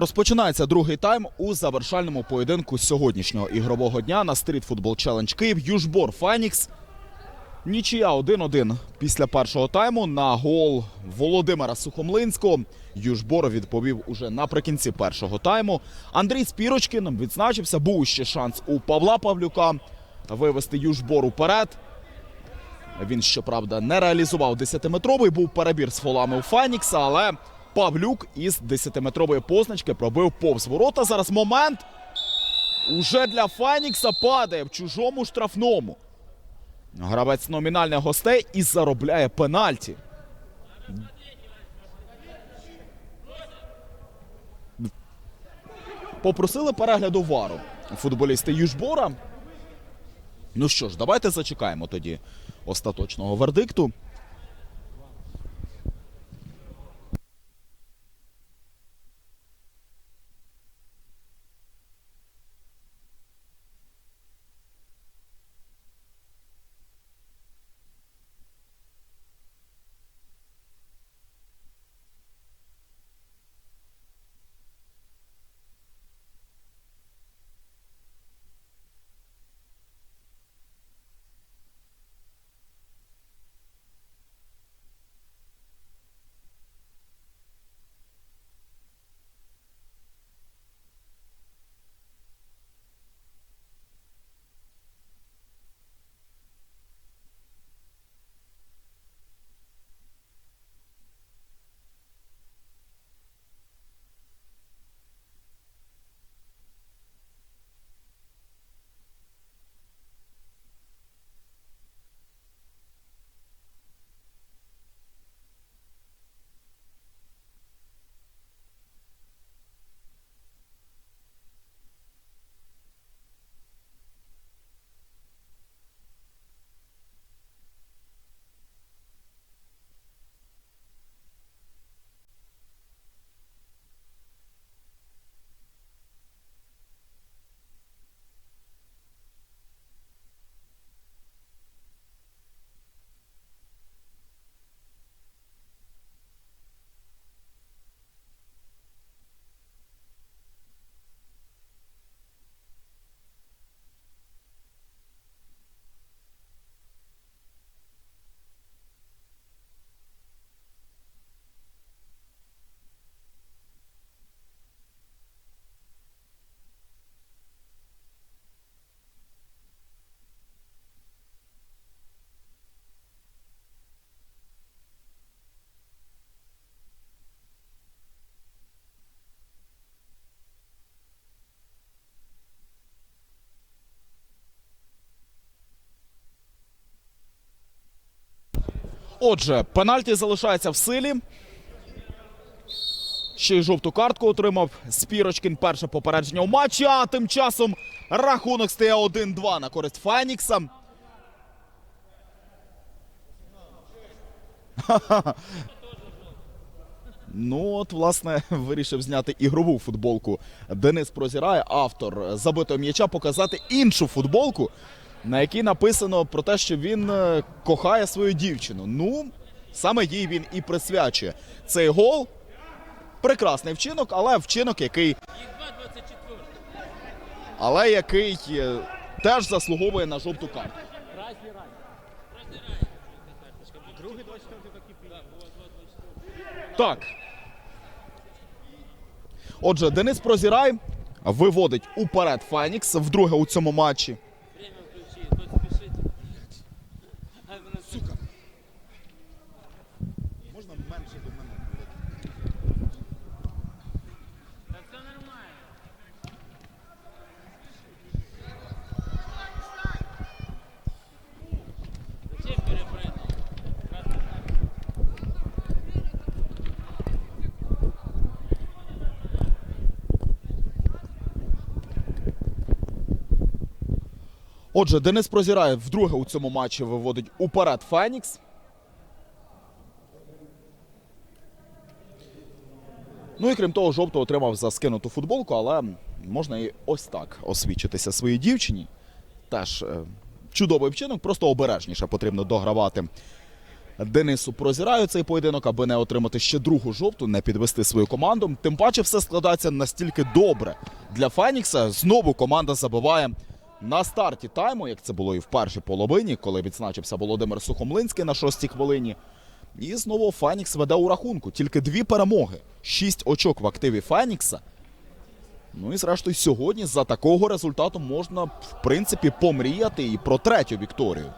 Розпочинається другий тайм у завершальному поєдинку сьогоднішнього ігрового дня на стріт футбол челендж Київ. Южбор Фенікс. Нічия 1-1 після першого тайму на гол Володимира Сухомлинського. Южбор відповів уже наприкінці першого тайму. Андрій Спірочкін відзначився. Був ще шанс у Павла Павлюка вивести Южбор уперед. Він, щоправда, не реалізував 10-метровий, був перебір з фолами у Фенікса, але Павлюк із 10-метрової позначки пробив повз ворота. Зараз момент уже для Фенікса падає в чужому штрафному. Гравець номінальних гостей і заробляє пенальті. Попросили перегляду вару футболісти Южбора. Ну що ж, давайте зачекаємо тоді остаточного вердикту. Отже, пенальті залишається в силі. Ще й жовту картку отримав Спірочкін. Перше попередження у матчі. А тим часом рахунок стає 1-2 на користь Фенікса. Ну, от, власне, вирішив зняти ігрову футболку. Денис Прозірає, автор забитого м'яча, показати іншу футболку, на якій написано про те, що він е, кохає свою дівчину. Ну, саме їй він і присвячує цей гол. Прекрасний вчинок, але вчинок, який. Але який е, теж заслуговує на жовту картку. Так. Отже, Денис Прозірай виводить уперед Фенікс вдруге у цьому матчі. Отже, Денис Прозірай вдруге у цьому матчі виводить уперед Фенікс. Ну і крім того, жовто отримав за скинуту футболку, але можна і ось так освічитися своїй дівчині. Теж е, чудовий вчинок, просто обережніше потрібно догравати Денису прозіраю цей поєдинок, аби не отримати ще другу жовту, не підвести свою команду. Тим паче все складається настільки добре для Фенікса. Знову команда забиває на старті тайму, як це було і в першій половині, коли відзначився Володимир Сухомлинський на шостій хвилині. І знову Фенікс веде у рахунку. Тільки дві перемоги, шість очок в активі Фенікса. Ну і зрештою, сьогодні за такого результату можна, в принципі, помріяти і про третю вікторію.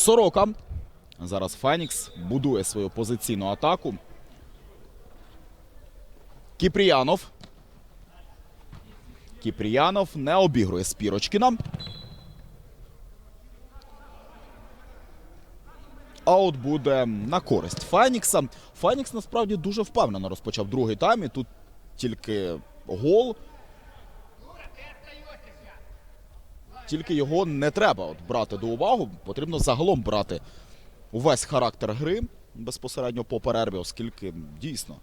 Сорока. Зараз Фенікс будує свою позиційну атаку. Кіпріянов. Кіпріянов не обігрує Спірочкіна. Аут буде на користь Фенікса. Фенікс насправді дуже впевнено розпочав другий тайм. І тут тільки гол. Тільки його не треба от брати до уваги. Потрібно загалом брати увесь характер гри безпосередньо по перерві, оскільки дійсно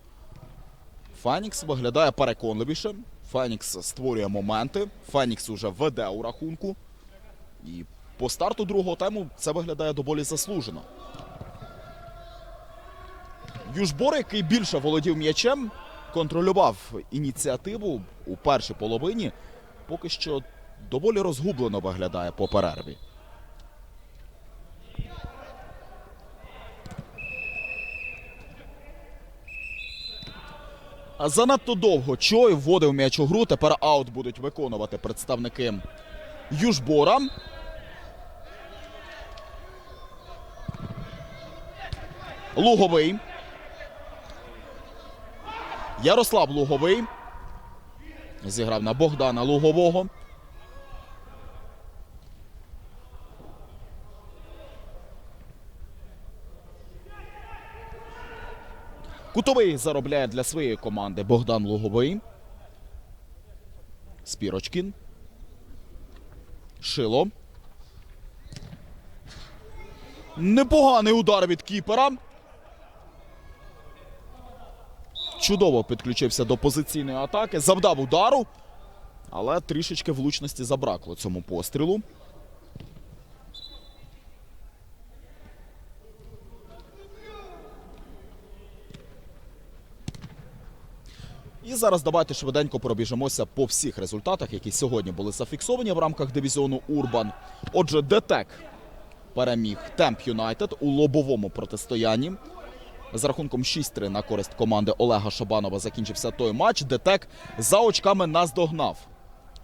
Фенікс виглядає переконливіше. Фенікс створює моменти. Фенікс уже веде у рахунку. І по старту другого тайму це виглядає доволі заслужено. Южбор, який більше володів м'ячем, контролював ініціативу у першій половині. Поки що доволі розгублено виглядає по перерві. Занадто довго Чой вводив м'яч у гру. Тепер аут будуть виконувати представники Южбора. Луговий. Ярослав Луговий. Зіграв на Богдана Лугового. Кутовий заробляє для своєї команди Богдан Луговий. Спірочкін. Шило. Непоганий удар від кіпера. Чудово підключився до позиційної атаки. Завдав удару. Але трішечки влучності забракло цьому пострілу. І зараз давайте швиденько пробіжимося по всіх результатах, які сьогодні були зафіксовані в рамках дивізіону Урбан. Отже, ДТЕК переміг Темп Юнайтед у лобовому протистоянні. З рахунком 6-3 на користь команди Олега Шабанова закінчився той матч. ДТЕК за очками наздогнав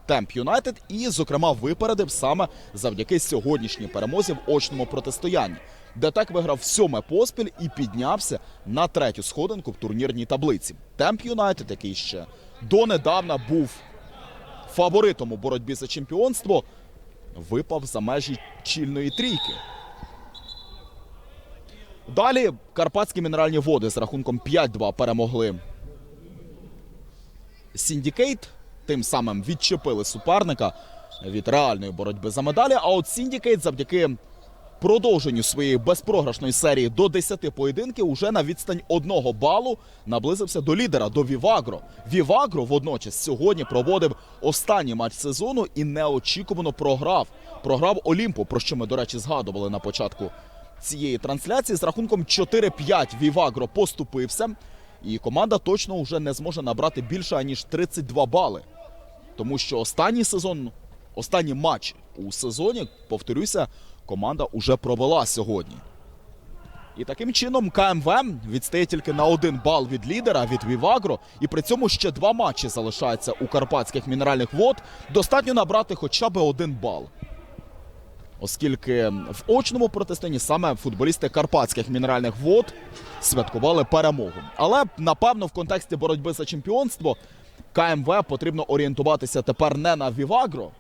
Темп Юнайтед і, зокрема, випередив саме завдяки сьогоднішній перемозі в очному протистоянні. ДТЕК виграв сьоме поспіль і піднявся на третю сходинку в турнірній таблиці. Темп Юнайтед, який ще донедавна був фаворитом у боротьбі за чемпіонство, випав за межі чільної трійки. Далі Карпатські мінеральні води з рахунком 5-2 перемогли Сіндікейт. Тим самим відчепили суперника від реальної боротьби за медалі. А от Сіндікейт завдяки продовженню своєї безпрограшної серії до 10 поєдинків уже на відстань одного балу наблизився до лідера до Вівагро. Вівагро водночас сьогодні проводив останній матч сезону і неочікувано програв. Програв Олімпу, про що ми, до речі, згадували на початку цієї трансляції. З рахунком 4-5 Вівагро поступився, і команда точно вже не зможе набрати більше аніж 32 бали. Тому що останній сезон, останні матчі у сезоні. Повторюся, команда уже провела сьогодні. І таким чином КМВ відстає тільки на один бал від лідера від Вівагро, і при цьому ще два матчі залишаються у карпатських мінеральних вод. Достатньо набрати хоча б один бал. Оскільки в очному протистоянні саме футболісти карпатських мінеральних вод святкували перемогу. Але напевно в контексті боротьби за чемпіонство КМВ потрібно орієнтуватися тепер не на Вівагро,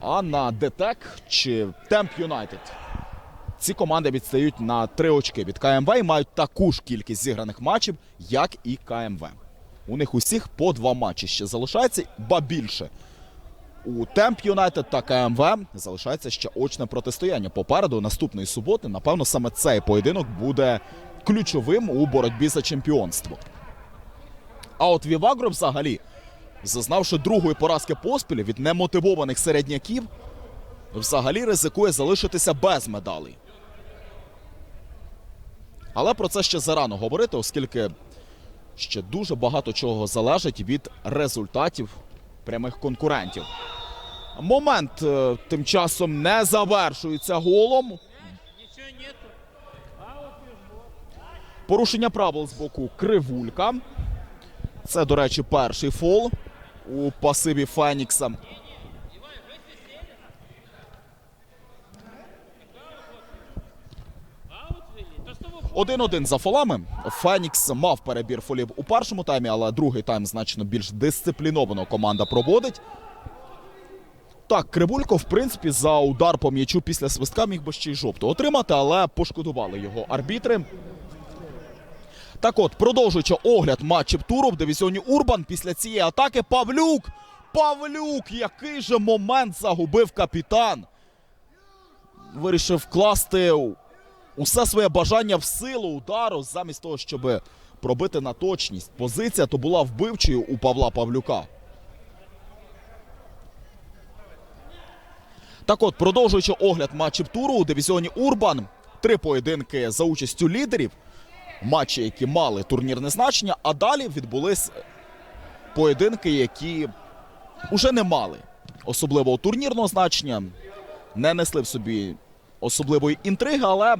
а на ДТЕК чи Темп Юнайтед. Ці команди відстають на три очки від КМВ і мають таку ж кількість зіграних матчів, як і КМВ. У них усіх по два матчі ще залишається, ба більше. У Темп Юнайтед та КМВ залишається ще очне протистояння. Попереду наступної суботи, напевно, саме цей поєдинок буде ключовим у боротьбі за чемпіонство. А от Вівагро взагалі, зазнавши другої поразки поспіль від немотивованих середняків, взагалі ризикує залишитися без медалей. Але про це ще зарано говорити, оскільки ще дуже багато чого залежить від результатів прямих конкурентів. Момент е, тим часом не завершується голом. Порушення правил з боку Кривулька. Це, до речі, перший фол у пасиві Фенікса. 1-1 за фолами. Фенікс мав перебір фолів у першому таймі, але другий тайм значно більш дисципліновано команда проводить. Так, Кривулько, в принципі, за удар по м'ячу після свистка міг би ще й жовту отримати, але пошкодували його арбітри. Так от, продовжуючи огляд матчів туру в дивізіоні Урбан, після цієї атаки Павлюк! Павлюк! Який же момент загубив капітан! Вирішив вкласти усе своє бажання в силу удару, замість того, щоб пробити на точність. Позиція то була вбивчою у Павла Павлюка. Так от, продовжуючи огляд матчів туру у дивізіоні Урбан, три поєдинки за участю лідерів, матчі, які мали турнірне значення, а далі відбулись поєдинки, які уже не мали особливого турнірного значення, не несли в собі особливої інтриги, але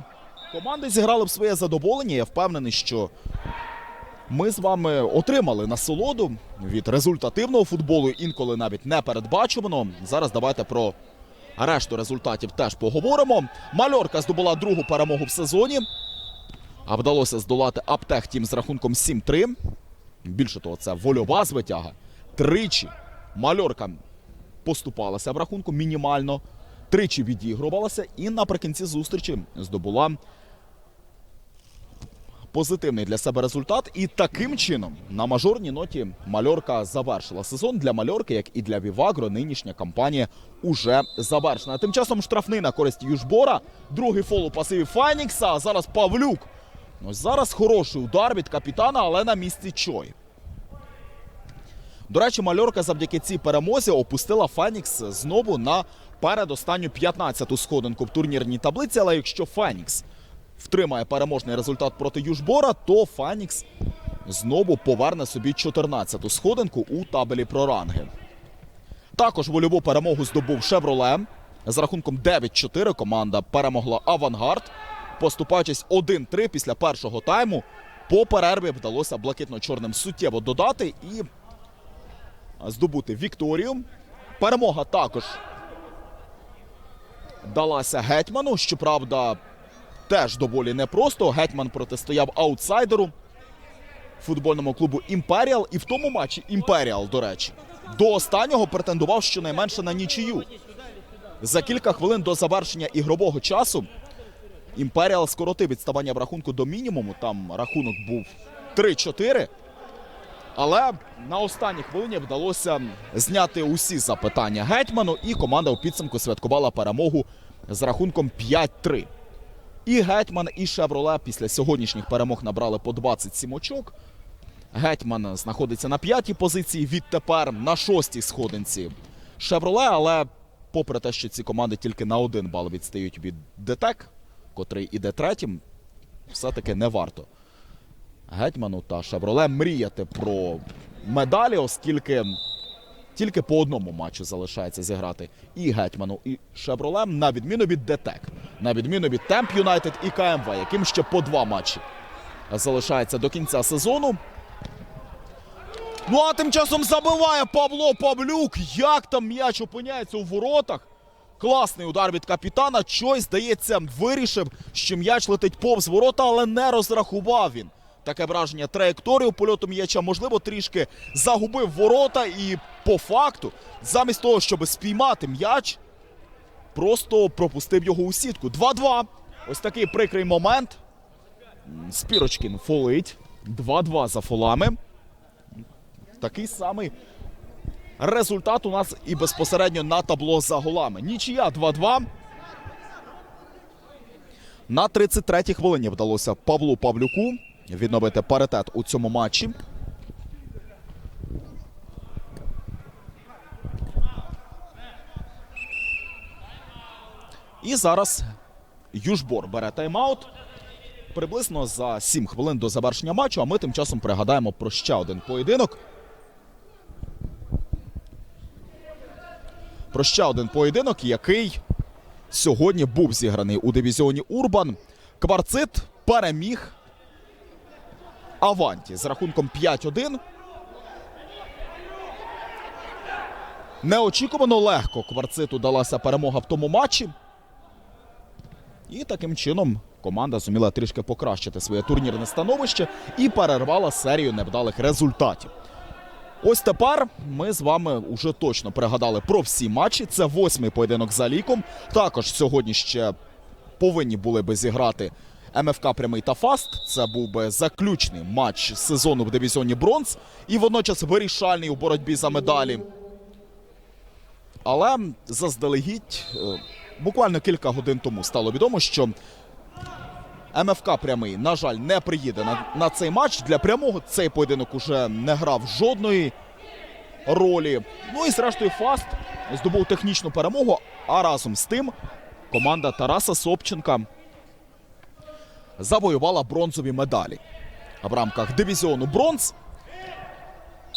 команди зіграли в своє задоволення. Я впевнений, що ми з вами отримали насолоду від результативного футболу, інколи навіть не передбачуваного. Зараз давайте про решту результатів теж поговоримо. Мальорка здобула другу перемогу в сезоні. А вдалося здолати Аптех Тім з рахунком 7-3. Більше того, це вольова звитяга. Тричі Мальорка поступалася в рахунку мінімально. Тричі відігрувалася і наприкінці зустрічі здобула позитивний для себе результат. І таким чином на мажорній ноті Мальорка завершила сезон. Для Мальорки, як і для Вівагро, нинішня кампанія уже завершена. Тим часом штрафний на користь Южбора. Другий фол у пасиві Фанікса. А зараз Павлюк. Ось зараз хороший удар від капітана, але на місці Чой. До речі, Мальорка завдяки цій перемозі опустила Фенікс знову на передостанню 15-ту сходинку в турнірній таблиці. Але якщо Фенікс втримає переможний результат проти Южбора, то Фенікс знову поверне собі 14-ту сходинку у табелі про ранги. Також вольову перемогу здобув Шевроле. З рахунком 9-4 команда перемогла Авангард, поступаючись 1-3 після першого тайму. По перерві вдалося блакитно-чорним суттєво додати і здобути Вікторію. Перемога також далася гетьману. Щоправда, теж доволі непросто. Гетьман протистояв аутсайдеру футбольному клубу Імперіал. І в тому матчі Імперіал, до речі, до останнього претендував щонайменше на нічию. За кілька хвилин до завершення ігрового часу Імперіал скоротив відставання в рахунку до мінімуму. Там рахунок був 3-4. Але на останній хвилині вдалося зняти усі запитання гетьману, і команда у підсумку святкувала перемогу з рахунком 5-3. І Гетьман, і Шевроле після сьогоднішніх перемог набрали по 27 очок. Гетьман знаходиться на п'ятій позиції, відтепер на шостій сходинці Шевроле, але попри те, що ці команди тільки на один бал відстають від ДТЕК, котрий іде третім, все-таки не варто Гетьману та Шевроле мріяти про медалі, оскільки Тільки по одному матчу залишається зіграти і Гетьману, і Шевролем, на відміну від ДТЕК, на відміну від Темп Юнайтед і КМВ, яким ще по два матчі залишається до кінця сезону. Ну а тим часом забиває Павло Павлюк. Як там м'яч опиняється у воротах? Класний удар від капітана. Чой, здається, вирішив, що м'яч летить повз ворота, але не розрахував він. Таке враження траєкторію польоту м'яча, можливо, трішки загубив ворота і по факту, замість того, щоб спіймати м'яч, просто пропустив його у сітку. 2-2. Ось такий прикрий момент. Спірочкін фолить. 2-2 за фолами. Такий самий результат у нас і безпосередньо на табло за голами. Нічия 2-2. На 33-й хвилині вдалося Павлу Павлюку відновити паритет у цьому матчі. І зараз Южбор бере тайм-аут. Приблизно за 7 хвилин до завершення матчу, а ми тим часом пригадаємо про ще один поєдинок. Про ще один поєдинок, який сьогодні був зіграний у дивізіоні Урбан. Кварцит переміг Аванті з рахунком 5-1. Неочікувано легко кварциту далася перемога в тому матчі. І таким чином команда зуміла трішки покращити своє турнірне становище і перервала серію невдалих результатів. Ось тепер ми з вами вже точно пригадали про всі матчі. Це восьмий поєдинок за ліком. Також сьогодні ще повинні були би зіграти МФК Прямий та Фаст. Це був би заключний матч сезону в дивізіоні Бронз і водночас вирішальний у боротьбі за медалі. Але заздалегідь, е, буквально кілька годин тому стало відомо, що МФК прямий, на жаль, не приїде на, на цей матч. Для прямого цей поєдинок уже не грав жодної ролі. Ну і зрештою Фаст здобув технічну перемогу. А разом з тим команда Тараса Собченка завоювала бронзові медалі в рамках дивізіону бронз.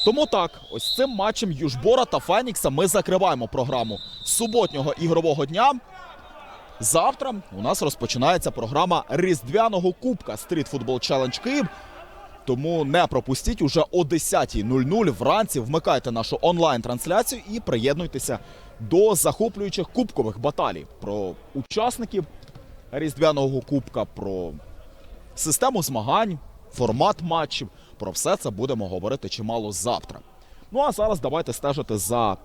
Тому так, ось цим матчем Южбора та Фенікса ми закриваємо програму суботнього ігрового дня. Завтра у нас розпочинається програма Різдвяного Кубка Street Football Challenge Київ. Тому не пропустіть уже о 10.00 вранці. Вмикайте нашу онлайн-трансляцію і приєднуйтеся до захоплюючих кубкових баталій про учасників Різдвяного Кубка, про систему змагань, формат матчів. Про все це будемо говорити чимало завтра. Ну а зараз давайте стежити за,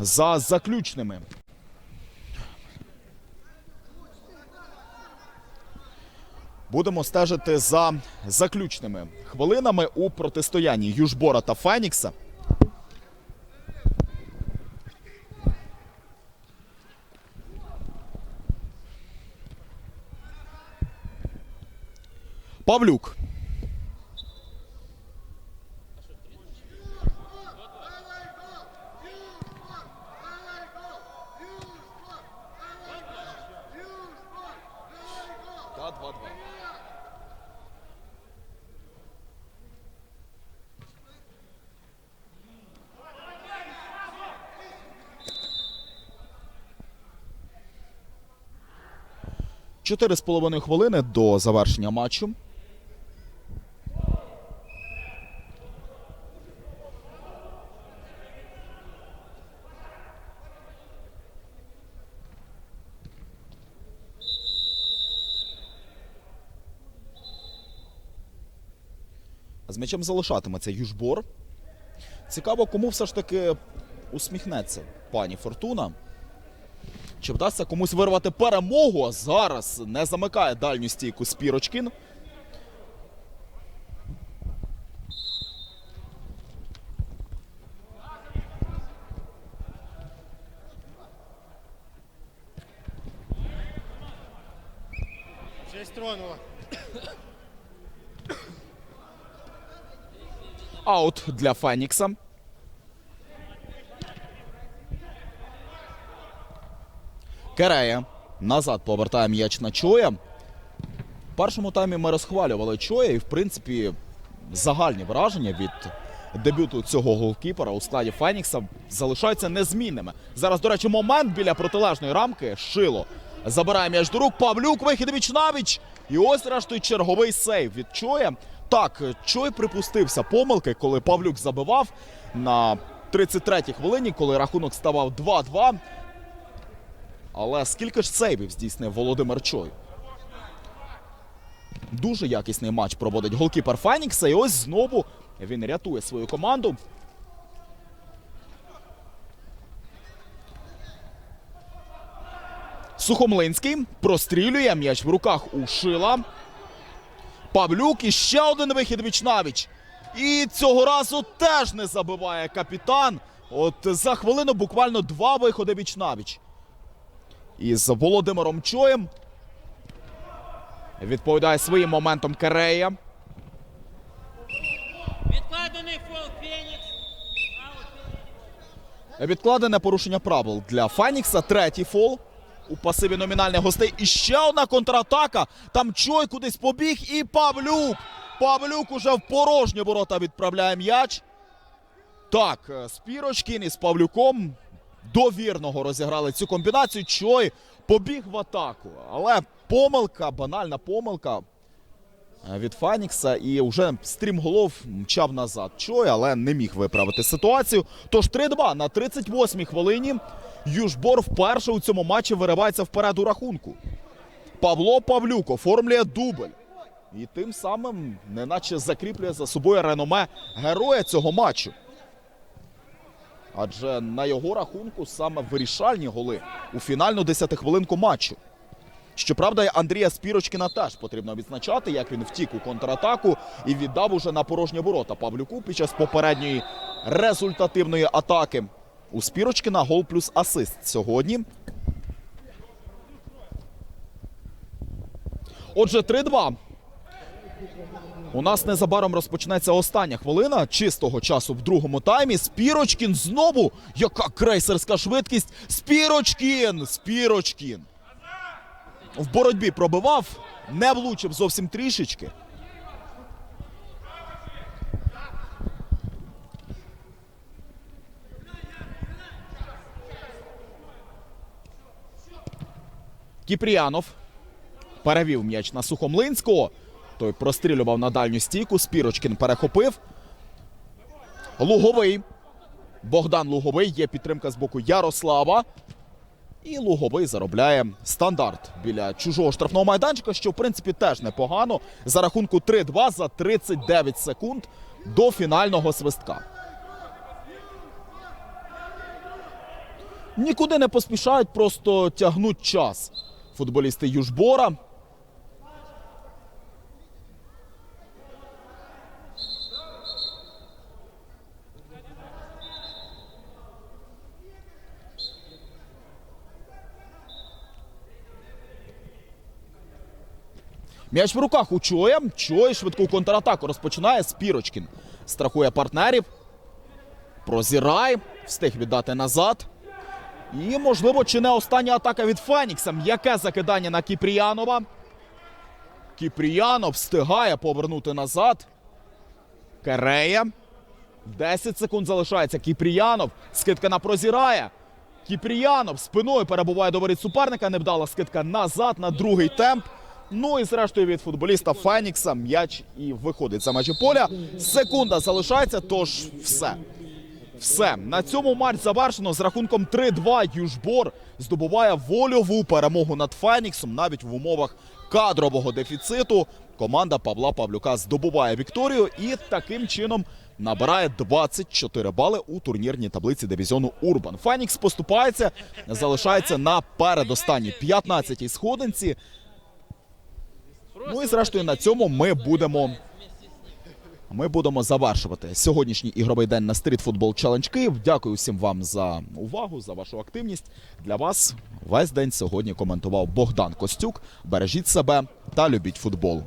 за заключними Будемо стежити за заключними хвилинами у протистоянні Южбора та Фенікса. Павлюк. 4,5 хвилини до завершення матчу. З м'ячем залишатиметься Южбор. Цікаво, кому все ж таки усміхнеться пані Фортуна. Чи вдасться комусь вирвати перемогу? Зараз не замикає дальню стійку Спірочкін. Шесть тронула. Аут для Фенікса. Керея назад повертає м'яч на Чоя. В першому таймі ми розхвалювали Чоя, і в принципі загальні враження від дебюту цього голкіпера у складі Фенікса залишаються незмінними. Зараз, до речі, момент біля протилежної рамки шило. Забирає м'яч до рук. Павлюк вихід віч навіч. І ось, зрештою, черговий сейв від Чоя. Так, Чой припустився помилки, коли Павлюк забивав на 33-й хвилині, коли рахунок ставав 2-2. Але скільки ж сейвів здійснив Володимир Чой? Дуже якісний матч проводить голкіпер Фенікса. І ось знову він рятує свою команду. Сухомлинський прострілює м'яч в руках у Шила. Павлюк і ще один вихід віч-навіч. І цього разу теж не забиває капітан. От за хвилину буквально два виходи віч-навіч. Із Володимиром Чоєм. Відповідає своїм моментом Керея. Відкладений фол Фенікс. Відкладене порушення правил для Фенікса. Третій фол у пасиві номінальних гостей. І ще одна контратака. Там Чой кудись побіг. І Павлюк. Павлюк уже в порожні ворота відправляє м'яч. Так, е, Спірочкін із Павлюком довірного розіграли цю комбінацію. Чой побіг в атаку. Але помилка, банальна помилка від Фанікса. І вже стрімголов мчав назад. Чой, але не міг виправити ситуацію. Тож 3-2 на 38-й хвилині. Южбор вперше у цьому матчі виривається вперед у рахунку. Павло Павлюк оформлює дубль. І тим самим неначе закріплює за собою реноме героя цього матчу. Адже на його рахунку саме вирішальні голи у фінальну десятихвилинку матчу. Щоправда, Андрія Спірочкіна теж потрібно відзначати, як він втік у контратаку і віддав уже на порожні ворота Павлюку під час попередньої результативної атаки. У Спірочкіна гол плюс асист сьогодні. Отже, 3-2. У нас незабаром розпочнеться остання хвилина чистого часу в другому таймі. Спірочкін знову. Яка крейсерська швидкість! Спірочкін! Спірочкін! В боротьбі пробивав, не влучив зовсім трішечки. Кіпріянов перевів м'яч на Сухомлинського. Той прострілював на дальню стійку. Спірочкін перехопив. Луговий. Богдан Луговий. Є підтримка з боку Ярослава. І Луговий заробляє стандарт біля чужого штрафного майданчика, що в принципі теж непогано. За рахунку 3-2 за 39 секунд до фінального свистка. Нікуди не поспішають, просто тягнуть час. Футболісти Южбора. М'яч в руках у Чоя. Чой швидку контратаку розпочинає Спірочкін. Страхує партнерів. Прозірай. Встиг віддати назад. І, можливо, чи не остання атака від Фенікса. М'яке закидання на Кіпріянова. Кіпріянов встигає повернути назад. Керея. 10 секунд залишається. Кіпріянов. Скидка на прозірає. Кіпріянов спиною перебуває до воріт суперника. Невдала скидка назад на другий темп. Ну і зрештою від футболіста Фенікса м'яч і виходить за межі поля. Секунда залишається, тож все. Все. На цьому матч завершено з рахунком 3-2. Южбор здобуває вольову перемогу над Феніксом навіть в умовах кадрового дефіциту. Команда Павла Павлюка здобуває вікторію і таким чином набирає 24 бали у турнірній таблиці дивізіону Урбан. Фенікс поступається, залишається на передостанній 15-й сходинці. Ну і зрештою на цьому ми будемо. Ми будемо завершувати сьогоднішній ігровий день на Street Football Challenge Київ. Дякую всім вам за увагу, за вашу активність. Для вас весь день сьогодні коментував Богдан Костюк. Бережіть себе та любіть футбол.